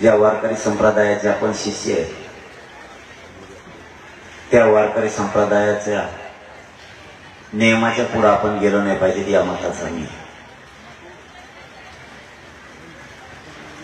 ज्या वारकरी संप्रदायाचे आपण शिष्य आहे त्या वारकरी संप्रदायाच्या नियमाच्या पुढे आपण गेलो नाही पाहिजे या मताचा मी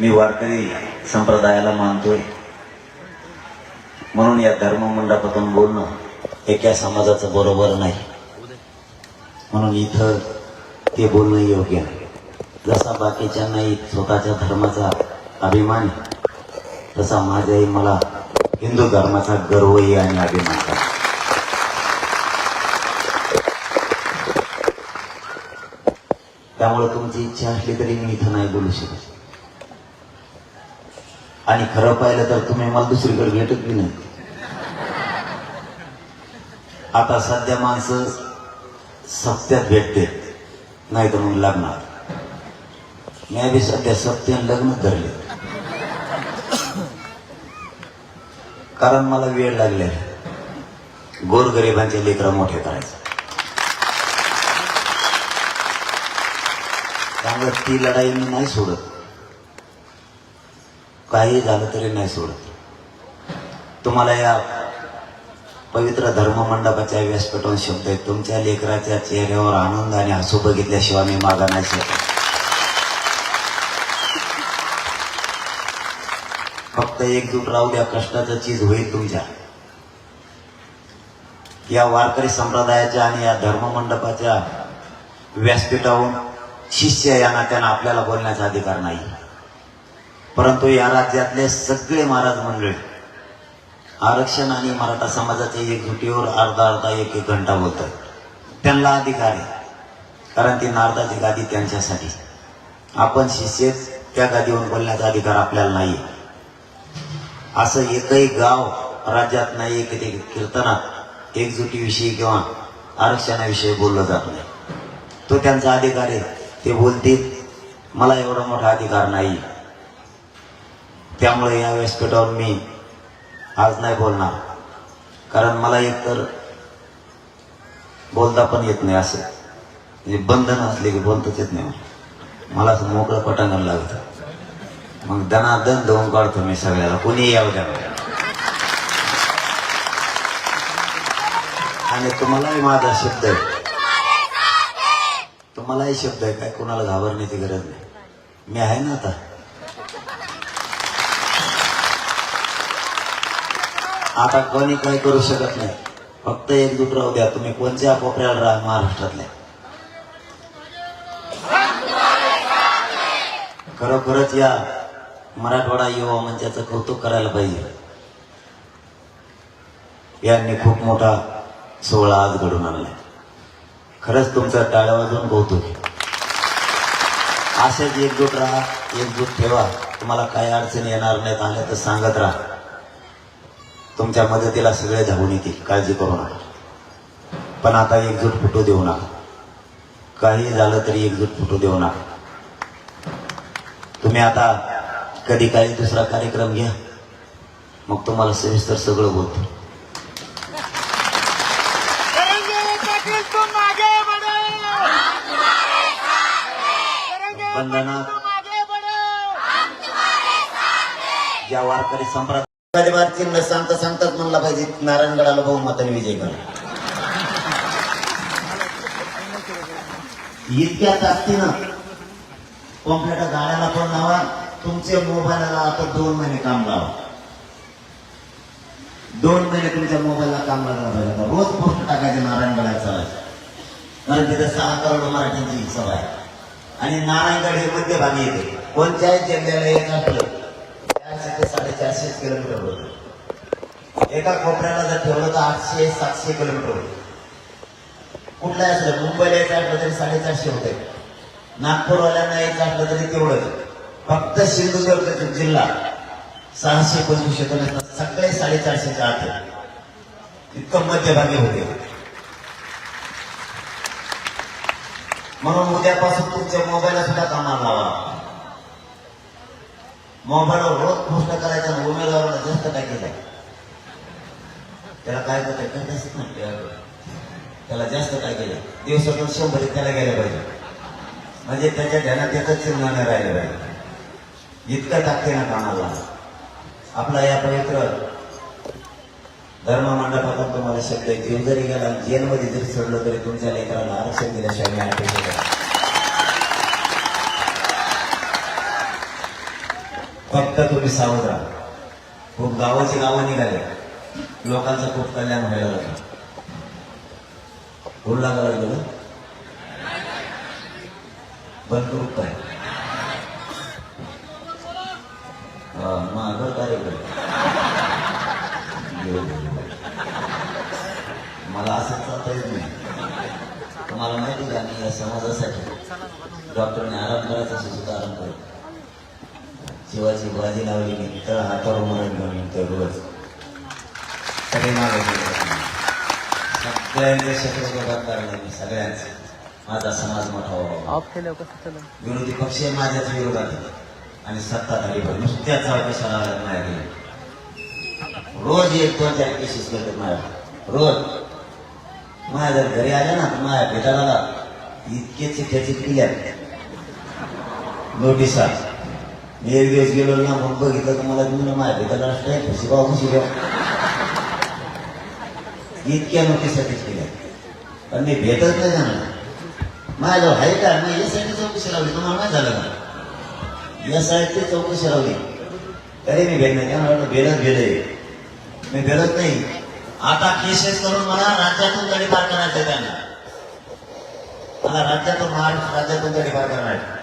मी वारकरी संप्रदायाला मानतोय. म्हणून या धर्म मंडपातून बोलणं एका समाजाचं बरोबर नाही. म्हणून इथं ते बोलणं योग्य आहे जसा बाकीच्यांना स्वतःच्या धर्माचा अभिमान. आहे तसा माझ्याही मला हिंदू धर्माचा गर्वही आणि अभिमान आहे. त्यामुळे तुमची इच्छा असली तरी मी इथं नाही बोलू शकत. आणि खरं पाहिलं तर तुम्ही मला दुसरीकडे भेटत बी नाही आता सध्या माणसं सत्यात भेटते नाही तर मग लग्नात. मी बी सध्या सत्य लग्न धरले कारण मला वेळ लागले गोरगरिबांचे लेकरं मोठे करायचे. त्यामुळे ती लढाई मी नाही सोडत. काही झालं तरी नाही सोडत. तुम्हाला या पवित्र धर्म मंडपाच्या व्यासपीठावर शब्द आहेत. तुमच्या लेकराच्या चेहऱ्यावर आनंद आणि हसू बघितल्याशिवाय मी मागा नाही शकत. फक्त एकजूट राहू द्या कष्टाचं चीज होईल तुमच्या. या वारकरी संप्रदायाच्या आणि या धर्ममंडपाच्या व्यासपीठाहून शिष्य या नात्यानं आपल्याला बोलण्याचा अधिकार नाही. परंतु या राज्यातले सगळे महाराज मंडळी आरक्षण आणि मराठा समाजाच्या एकजुटीवर अर्धा अर्धा एक एक घंटा होत त्यांना अधिकार आहे कारण ती नारदाची गादी त्यांच्यासाठी. आपण शिष्येच त्या गादीवर बोलण्याचा अधिकार आपल्याला नाही असं एकही गाव राज्यात नाही की ते कीर्तनात एकजुटीविषयी किंवा आरक्षणाविषयी बोललं जात नाही. तो त्यांचा अधिकार आहे ते बोलतील मला एवढा मोठा अधिकार नाही. त्यामुळे या व्यासपीठावर मी आज नाही बोलणार. कारण मला एकतर बोलता पण येत नाही असं. म्हणजे बंधन असले की बोलताच येत नाही. मला असं मोकळं पटांगण लागतं. मग दनादन दोन काढतो मी सगळ्याला. कोणी येऊ द्या. आणि तुम्हालाही माझा शब्द आहे. तुम्हालाही शब्द आहे. काय कोणाला घाबरण्याची गरज नाही. मी आहे ना आता. आता कोणी काही करू शकत नाही. फक्त एकजूट राहू द्या. तुम्ही कोणत्या कोपऱ्याला राहा महाराष्ट्रातल्या? खरोखरच या मराठवाडा युवा मंचाचं कौतुक करायला पाहिजे. यांनी खूप मोठा सोहळा आज घडून आणलाय. खरंच तुमचं टाळ्या वाजवून कौतुक असेच एकजूट राहा एकजूट ठेवा. तुम्हाला काही अडचणी येणार नाहीत आल्या तर सांगत राहा. तुमच्या मदतीला सगळे धावून येतील काळजी करू नका. पण आता एकजूट फुटू देऊ नका. काही झालं तरी एकजूट फुटू देऊ नका. तुम्ही आता कधी काही दुसरा कार्यक्रम घ्या. मग तुम्हाला सविस्तर सगळं बोलतो बंधना ज्या वारकरी संप्रादाय चिन्ह सांगता सांगताच म्हणला पाहिजे नारायणगडाला बहुमताने विजय करा इतक्या ताकदीनं कॉम्प्युटर गाड्याला पण लावा. तुमच्या मोबाईलला आता दोन महिने काम लावा. दोन महिने तुमच्या मोबाईलला काम लागला पाहिजे रोज पोस्ट टाकायचे नारायणगडात चालायचं. कारण तिथे सहा करोड मराठ्यांची सभा आहे. आणि नारायणगड हे मध्यभागी येते. कोणत्याही जिल्ह्याला येत असलं चारशे ते साडेचारशे किलोमीटर होत एका कोपऱ्याला जर ठेवलं तर आठशे सातशे किलोमीटर होतं कुठलाही असलं मुंबईला यायचं असलं तरी साडेचारशे होते. नागपूरवाल्यांना यायचं असलं तरी तेवढंच. फक्त सिंधुदुर्ग जिल्हा सहाशे पंचवीस एकोणीस सगळे साडेचारशेच्या आत इतकं मध्यभागी होते. म्हणून उद्यापासून तुमच्या मोबाईलला सुद्धा कामाला लावा. मोबाईलवर रोज पोस्ट करायचा उमेदवाराला जास्त काय केलं त्याला काय करता करताच नाही त्याला- त्याला जास्त काय केलं दिवसातून शंभर त्याला गेलं पाहिजे. म्हणजे त्याच्या ध्यानात एकच चिन्ह राहिलं पाहिजे. इतकं ताकदीनं कामाला आपला या पवित्र धर्म मंडपातून तुम्हाला शब्द आहे जरी गेला जेलमध्ये जरी सोडलं तरी तुमच्या लेकराला आरक्षण दिल्याशिवाय मी अपेक्षा फक्त तुम्ही सावध राहा. खूप गावाची गावं निघाले. लोकांचं खूप कल्याण व्हायला लागलं. कोण लागायला लागलं बंद करू मागं कार्यक्रम मला असं चालता येत नाही. तुम्हाला माहिती का मी या समाजासाठी डॉक्टरने आराम करायचा सुद्धा आराम करतो शिवाची बाजी लावली मी तर हातावर मरण घेऊन येतो रोज. सगळे मागे सगळ्यांचे शत्रुत्वात काढले मी सगळ्यांचे. माझा समाज मोठा विरोधी पक्ष माझ्याच विरोधात आहे. आणि सत्ताधारी पण नुसत्या चौकशाला आल्यात माझ्याकडे रोज एक दोन चार केसेस करते माझ्या रोज. माझ्या जर घरी आल्या ना तर माझ्या भेटायला इतके चिठ्ठ्या चिठ्ठील्या नोटिसा. मी एक दिवस गेलो ना मग बघितलं तर मला तुम्ही माझ्या भेटायला असतं खुशी भाऊ खुशी घ्या. इतक्या नोटिसा केल्या पण मी भेटत नाही जाणार माझ्याजवळ आहे का? मी यासाठी चौकशी लावली तुम्हाला नाही झालं का? यासाठी चौकशी लावली अरे मी भेट नाही. त्यांना भेटत भेट मी भेटत नाही. आता केसेस करून मला राज्यातून तरी पार करायचं त्यांना मला राज्यातून महाराष्ट्र राज्यातून तरी पार करायचं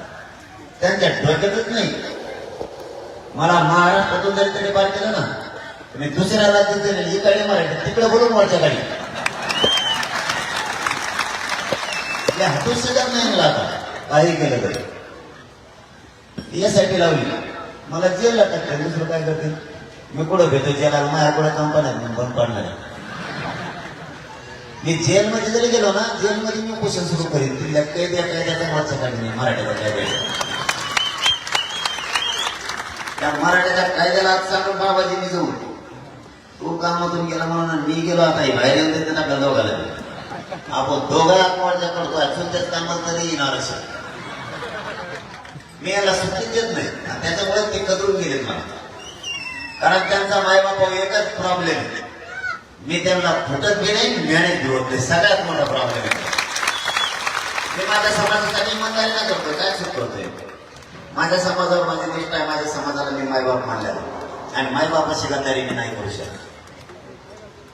त्यांच्या डोक्यातच नाही. मला महाराष्ट्रातून जरी तरी पार केलं ना मी दुसऱ्या राज्यात गेले इकडे मराठी तिकडे बोलून वरच्या गाडी. या हातून सुद्धा नाही मला आता. काही केलं तरी. यासाठी लावली. मला जेलला काय दुसरं काय करते मी कुठं भेटतो जेला माझ्या कुठं कंपन्यात मी बंद पडणार आहे. मी जेलमध्ये जरी गेलो ना जेलमध्ये मी क्वेश्चन सुरू करीन. तिथल्या कैद्या कैद्याचा वाचा काढीन मी मराठ्याचा कायद्याचा त्या मराठ्याच्या कायद्याला आज सांगून बाबाजींनी मी जाऊ तो कामातून गेला म्हणून मी गेलो आता. बाहेर येऊन देते ना आपल्या आपण दोघं आत्महत्या करतोय त्याच कामात तरी येणार असेल मी याला सुट्टी देत नाही. आणि त्याच्यामुळे ते कदरून गेले मला. कारण त्यांचा मायबापा एकच प्रॉब्लेम मी त्यांना फुटत बी नाही मॅनेज बी होत नाही. सगळ्यात मोठा प्रॉब्लेम आहे. मी माझ्या समाजासाठी इमानदारी नाही करतोय काय चूक करतोय? माझ्या समाजावर माझी निष्ठा आहे माझ्या समाजाला मी मायबाप मानलेला आणि मायबापाची गद्दारी मी नाही करू शकत.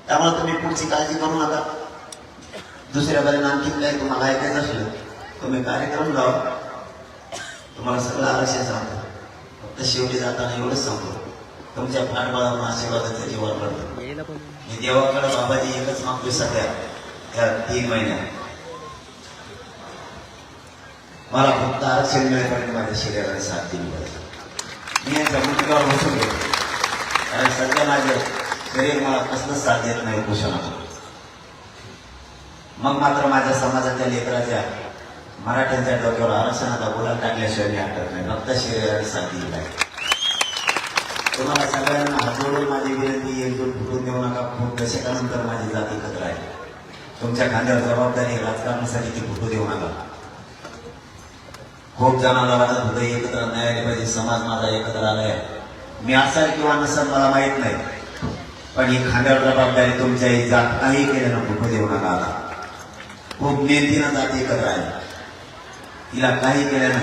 त्यामुळे तुम्ही पुढची काळजी करू नका. दुसऱ्या बाजूने आणखी काही तुम्हाला ऐकायचं असलं तुम्ही कार्यक्रम लावा. तुम्हाला सगळं आरक्षण सांगतो. फक्त शेवटी जाताना एवढंच सांगतो. तुमच्या पाठबळावर आशीर्वादाचं जीवन पडतो मी देवाकडे बाबाजी एकच मागतोय सध्या त्या तीन महिन्यात. मला फक्त आरक्षण मिळेपर्यंत माझ्या शरीराला साथ दिली पाहिजे. मी यांच्या मुलगावर बसून घेतो कारण सध्या माझे शरीर मला कसलंच साथ देत नाही उपोषणाचं मग मात्र माझ्या समाजाच्या लेकराच्या मराठ्यांच्या डोक्यावर आरक्षणाचा बोला टाकल्याशिवाय मी हटत नाही. फक्त शरीराने साथ दिली नाही तुम्हाला सगळ्यांना हात माझी विनंती एकजूट फुटून देऊ नका. खूप दशकानंतर माझी जात एकत्र आहे. तुमच्या खांद्यावर जबाबदारी राजकारणासाठी ती फुटू देऊ नका. खूप जणांना वाटत होतं एकत्र नाही आले पाहिजे समाज माझा एकत्र आलाय. मी असाल किंवा नसाल मला माहीत नाही. पण ही खांद्यावर जबाबदारी तुमच्या ही जात काही केल्यानं फुटू देऊ नका आता. खूप मेहनतीनं जात एकत्र आहे तिला काही केलं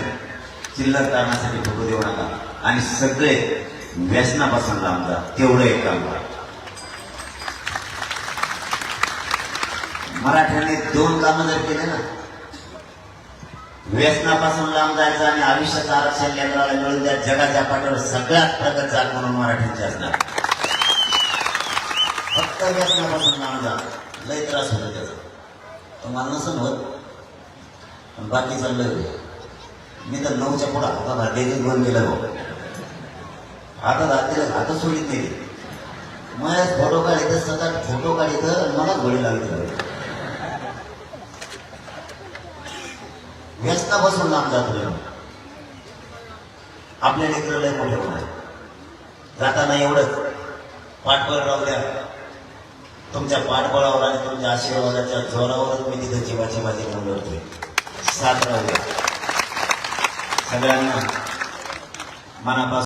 चिल्लर कारणासाठी फुटू देऊ नका. आणि सगळे व्यसनापासून लांब जा. तेवढं एक काम करा. मराठ्याने दोन कामं जर केले ना व्यसनापासून लांब जायचं आणि आयुष्याचं आरक्षण केंद्राला मिळून द्या जगाच्या पाठीवर सगळ्यात प्रगत जात म्हणून मराठ्यांचे असणार. फक्त व्यसनापासून लांब जा. लय त्रास होतो त्याचा. तुम्हाला नसून होत. बाकी चाललंय मी तर नऊच्या पुढं हाता भाग्याचीच बंद केलं भाऊ. हातात हात दिलं हातच सोडित नाही माझ्या फोटो काढायचं सतत फोटो काढायचं मला गोळी लागली व्यसनापासून लांब जातो आपल्या लेकरं लय मोठे होणार जाताना एवढंच. पाठबळ राहू द्या. तुमच्या पाठबळावर आणि तुमच्या आशीर्वादाच्या जोरावरच मी तिथं जीवाची माझी घेऊन लढतोय साथ राहू द्या सगळ्यांना मनापासून